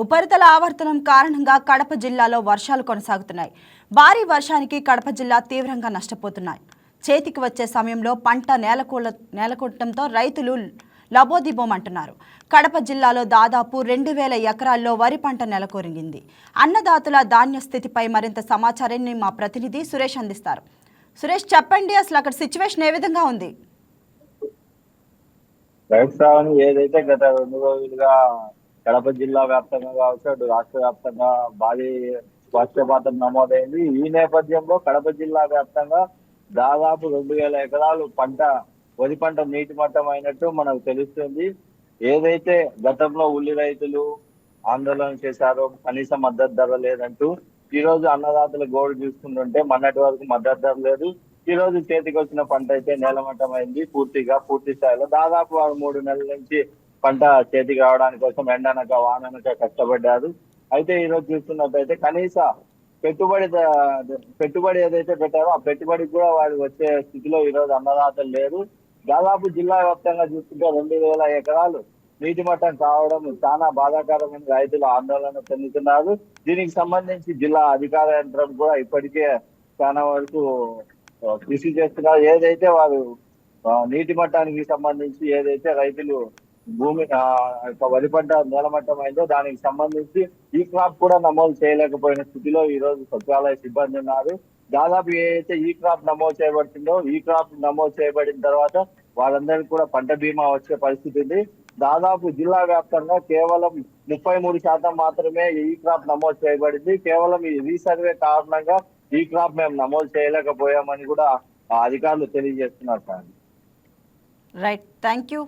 ఉపరితల ఆవర్తనం కారణంగా కడప జిల్లాలో వర్షాలు కొనసాగుతున్నాయి. భారీ వర్షానికి కడప జిల్లా తీవ్రంగా నష్టపోతున్నాయి. చేతికి వచ్చే సమయంలో పంట నేలకూల నేలకొట్టడంతో రైతులు లబోదిబోమంటున్నారు. కడప జిల్లాలో దాదాపు రెండు వేల ఎకరాల్లో వరి పంట నెలకొరిగింది. అన్నదాతల ధాన్య స్థితిపై మరింత సమాచారాన్ని మా ప్రతినిధి సురేష్ అందిస్తారు. సురేష్ చెప్పండి అసలు అక్కడ సిచ్యువేషన్ ఏ విధంగా ఉంది? రైతు ఏదైతే గత రెండు రోజులుగా కడప జిల్లా వ్యాప్తంగా కావచ్చు అటు రాష్ట్ర వ్యాప్తంగా భారీ వర్షపాతం నమోదైంది. ఈ నేపథ్యంలో కడప జిల్లా వ్యాప్తంగా దాదాపు రెండు వేల ఎకరాలు పంట వరి పంట నీటి మట్టం అయినట్టు మనకు తెలుస్తుంది. ఏదైతే గతంలో ఉల్లి రైతులు ఆందోళన చేశారో కనీస మద్దతు ధర లేదంటూ ఈ రోజు అన్నదాతల గోడు చూసుకుంటుంటే మొన్నటి వరకు మద్దతు ధర లేదు. ఈ రోజు చేతికి వచ్చిన పంట అయితే నేలమట్టం అయింది పూర్తిగా పూర్తి స్థాయిలో. దాదాపు ఆరు మూడు నెలల నుంచి పంట చేతికి రావడానికి కోసం ఎండనక వాననక కష్టపడ్డారు. అయితే ఈ రోజు చూస్తున్నట్టయితే కనీస పెట్టుబడి పెట్టుబడి ఏదైతే పెట్టారో ఆ పెట్టుబడికి కూడా వారు వచ్చే స్థితిలో ఈ రోజు అన్నదాతలు లేరు. దాదాపు జిల్లా వ్యాప్తంగా చూస్తుంటే రెండు వేల ఎకరాలు నీటి మట్టం కావడం చాలా బాధాకరమైన రైతులు ఆందోళన చెందుతున్నారు. దీనికి సంబంధించి జిల్లా అధికార యంత్రం కూడా ఇప్పటికే చాలా వరకు కృషి చేస్తున్నారు. ఏదైతే వారు నీటి మట్టానికి సంబంధించి ఏదైతే రైతులు భూమి ఆ, యొక్క వరి పంట నేలమట్టం అయిందో దానికి సంబంధించి ఈ క్రాప్ కూడా నమోదు చేయలేకపోయిన స్థితిలో ఈ రోజు సచివాలయ సిబ్బంది ఉన్నారు. దాదాపు ఏదైతే ఈ క్రాప్ నమోదు చేయబడుతుందో ఈ క్రాప్ నమోదు చేయబడిన తర్వాత వాళ్ళందరికీ కూడా పంట బీమా వచ్చే పరిస్థితి ఉంది. దాదాపు జిల్లా వ్యాప్తంగా కేవలం ముప్పై మూడు శాతం మాత్రమే ఈ క్రాప్ నమోదు చేయబడింది. కేవలం ఈ రీసర్వే కారణంగా ఈ క్రాప్ మేము నమోదు చేయలేకపోయామని కూడా అధికారులు తెలియజేస్తున్నారు సార్. Right thank you